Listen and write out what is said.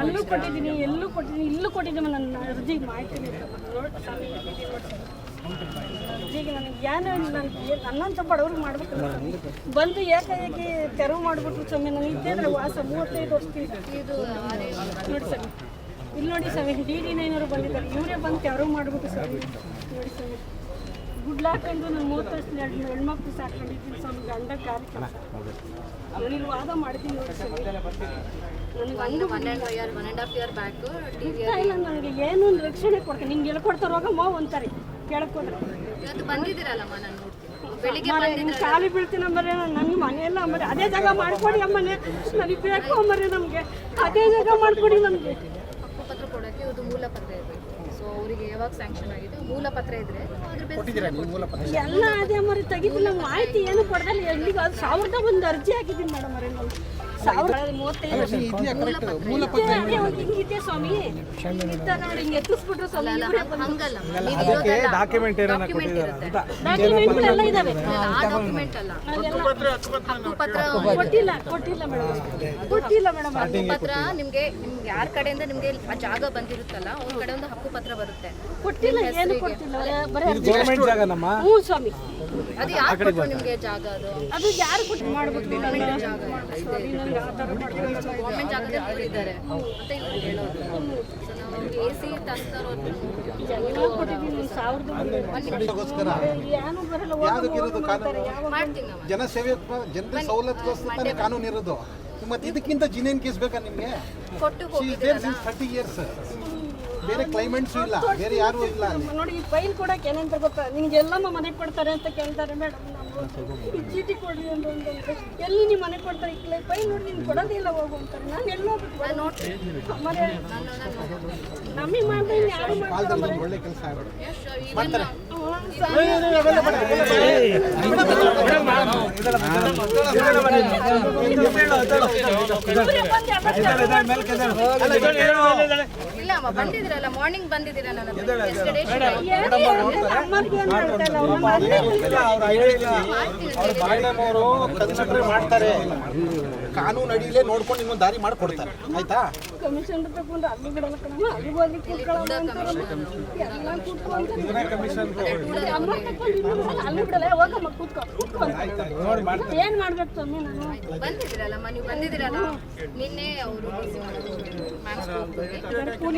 ಅಲ್ಲೂ ಕೊಟ್ಟಿದ್ದೀನಿ ಎಲ್ಲೂ ಕೊಟ್ಟಿದ್ದೀನಿ ಇಲ್ಲೂ ಕೊಟ್ಟಿದ್ದೀನಿ ನನ್ನ ನೋಡಿ ಸರ್. ಅರ್ಜಿಗೆ ನನಗೆ ಏನು ನನಗೆ ನನ್ನಂತ ಬಡವ್ರಿಗೆ ಮಾಡ್ಬೇಕು. ಬಂದು ಏಕಾಏಕಿ ತೆರವು ಮಾಡಿಬಿಟ್ರು ಸ್ವಾಮಿ ನನಗೆ ಇದ್ದೇನೆ ವಾಸ ಮೂವತ್ತೈದು ವರ್ಷದಿಂದ ಇದು. ನೋಡಿ ಸ್ವಾಮಿ ಇಲ್ಲಿ ನೋಡಿ ಸ್ವಾಮಿ ಡಿ ಡಿ ನೈನವರು ಬಂದಿದ್ದಾರೆ. ಇವರೇ ಬಂದು ತೆರವು ಮಾಡ್ಬಿಟ್ಟು ಸ್ವಾಮಿ. ನೋಡಿ ಸ್ವಾಮಿ. ಗುಡ್ಲ ಎಂದು ನಾನು ಮೂವತ್ತು ವರ್ಷದ ಎರಡು ಹೆಣ್ಮಕ್ಳು ಸಾಕೊಂಡಿದ್ದೀನಿ ಸ್ವಾಮಿ ಗಂಡ ಕಾರ್ಯಕ್ರಮ ಕೆಲಸ. ಇಲ್ಲಿ ವಾದ ಮಾಡ್ತೀನಿ ನೋಡಿ ಸ್ವಾಮಿ. ನನಗೆ one and year one and half year back T V ಇಲ್ಲ ನನಗೆ ಏನು ಒಂದು ರಕ್ಷಣೆ ಕೊಡ್ತೀನಿ. ನಿಂಗೆ ಎಲ್ಲಿ ಕೊಡ್ತಾರೋ ಹೋಗಮ್ಮ ಅಂತಾರೆ ಕೇಳಕ್ ಹೋದ್ರೆ. ಇವತ್ತು ಬಂದಿದ್ದೀರಲ್ಲಮ್ಮ ನಾನು ಬೆಳಿಗ್ಗೆ ಖಾಲಿ ಬೀಳ್ತೀನಿ ಅಂಬರೆ ನನಗೆ ಮನೆಯಲ್ಲ ಅಂಬರೆ ಅದೇ ಜಾಗ ಮಾಡ್ಕೊಡಿ ಅಮ್ಮನೆ. ನನಗೆ ಬೇಕು ಅಮ್ಮರೇ ನಮಗೆ. ಅದೇ ಜಾಗ ಮಾಡ್ಕೊಡಿ ನಮಗೆ. ಹಕ್ಕುಪತ್ರ ಕೊಡೋಕ್ಕೆ ಇದು ಮೂಲ ಪತ್ರ ಇರಬೇಕು. ಸೊ ಅವರಿಗೆ ಯಾವಾಗ ಸ್ಯಾಂಕ್ಷನ್ ಆಗಿದೆ ಮೂಲ ಪತ್ರ ಇದ್ರೆ ಅದ್ರ ಬೇಸ್ ಎಲ್ಲ ಅದೇ ಮರಿ ತೆಗಿತಿಲ್ಲ ಮಾಹಿತಿ ಏನು ಕೊಡದಲ್ಲ ಎಲ್ಲಿಗೆ ಅದು ಸಾವಿರದ ಒಂದು ಅರ್ಜಿ ಹಾಕಿದ್ದೀನಿ ಮೇಡಮ್ ಅರೆ ನಾವು. ಸಾವಿರ ಮೂವತ್ತೈದು ಹಿಂಗಿದೆ ಸ್ವಾಮಿ. ಇದ್ದ ನೋಡಿ ಹಿಂಗೆ ಎತ್ತಿಸ್ಬಿಟ್ರು ಸ್ವಾಮಿ. ಹಂಗಲ್ಲ. ಡಾಕ್ಯುಮೆಂಟ್ ಡಾಕ್ಯುಮೆಂಟ್ ಎಲ್ಲ ಇದಾವೆ ಆ ಡಾಕ್ಯುಮೆಂಟ್ ಅಲ್ಲ. ಕೊಟ್ಟಿಲ್ಲ ಕೊಟ್ಟಿಲ್ಲ ಮೇಡಮ್ ಕೊಟ್ಟಿಲ್ಲ ಮೇಡಮ್ ನಿಮ್ಗೆ ನಿಮ್ಗೆ ಯಾರ ಕಡೆಯಿಂದ ನಿಮ್ಗೆ ಆ ಜಾಗ ಬಂದಿರುತ್ತಲ್ಲ ಅವ್ರ ಕಡೆ ಒಂದು ಹಕ್ಕು ಪತ್ರ ಬರುತ್ತೆ. ಕೊಟ್ಟಿಲ್ಲ ಏನು ಕೊಟ್ಟಿಲ್ಲ. ಬರೀ ಗೌರ್ಮೆಂಟ್ ಜಾಗ ನಮ್ಮ ಹ್ಞೂ ಸ್ವಾಮಿ. ಅದು ಯಾರು ಕೊಟ್ಟರು ನಿಮ್ಗೆ ಜಾಗ ಅದು? ಅದು ಯಾರು ಕೊಟ್ಟು ಮಾಡ್ಬೇಕು ಜಾಗ ಆಧಾರ ಮಾಡ್ಕೊಂಡು ಗೌರ್ಮೆಂಟ್ ಜಾಗದಲ್ಲಿ ಇದ್ದಾರೆ ಅಂತ ಇವ್ರು ಹೇಳೋದು. ಸೊ ನಾವು ಅವ್ರಿಗೆ ಎ ಸಿ. ಯಾವ ಮಾಡ್ತೀನಿ ಜನಸೇವೆ ಜನರ ಸವಲತ್ತುಗೋಸ್ಕರ ಕಾನೂನು ಇರೋದು. ಮತ್ತೆ ಇದಕ್ಕಿಂತ ಜಿನೇನ್ ಕೇಸ್ ಬೇಕಾ ನಿಮಗೆ ಕೊಟ್ಟು ಥರ್ಟಿ ಇಯರ್ಸ್ ಬೇರೆ ಕ್ಲೈಮೆಂಟ್ಸ್ ಇಲ್ಲ ಬೇರೆ ಯಾರು ಇಲ್ಲ ನೋಡಿ ಈ ಫೈಲ್ ಕೊಡಕ್ಕೆ ಏನಂತ ಗೊತ್ತಾ ನಿಮ್ಗೆ ಎಲ್ಲಮ್ಮ ಮನೆ ಕೊಡ್ತಾರೆ ಅಂತ ಕೇಳ್ತಾರೆ ಮೇಡಮ್ ಈ ಚೀಟಿ ಕೊಡ್ರಿ ಅಂತ ಎಲ್ಲಿ ನೀವು ಮನೆ ಕೊಡ್ತಾರೆ ಈ ಫೈಲ್ ನೋಡಿ ನಿಮ್ಗೆ ಕೊಡೋದಿಲ್ಲ ಹೋಗು ಅಂತಾರೆ ನಾನು ಎಲ್ಲ ಬಿಟ್ಟು ಮನೆ ನಮಗೆ ಮಾಡಿದ್ರೆ ಇಲ್ಲಿ ಯಾರು ಮಾಡ್ತಾರೆ ಒಳ್ಳೆ ಕೆಲಸ ಆಗೋದು ಇಲ್ಲ ಅಮ್ಮ ಬಂದಿದ್ದೀರಲ್ಲ ಮಾರ್ನಿಂಗ್ ಬಂದಿದ್ದೀರಾ ನನ್ನ ಎಸ್ಟರ್ಡೇ ಅಮ್ಮನಿಗೆ ಏನು ಮಾಡ್ತಾಯಿಲ್ಲ ಅವ್ರು ಮನೆ ಮೇಡಮ್ ಅವರು ಕನ್ಸಿಡರ್ ಮಾಡ್ತಾರೆ ಕಾನೂನು ಅಡಿಯಲ್ಲೇ ನೋಡ್ಕೊಂಡು ನಿಮಗೆ ದಾರಿ ಮಾಡ್ಕೊಡ್ತಾರೆ ಆಯ್ತಾ ಕಮಿಷನ್. ಏನ್ ಮಾಡ್ಬೇಕು ಸ್ವಾಮಿ ನಾನು ಬಂದಿದ್ದೀರಲ್ಲಮ್ಮ ನೀವು ಬಂದಿದ್ದೀರಲ್ಲ ನಿನ್ನೆ ಅವರು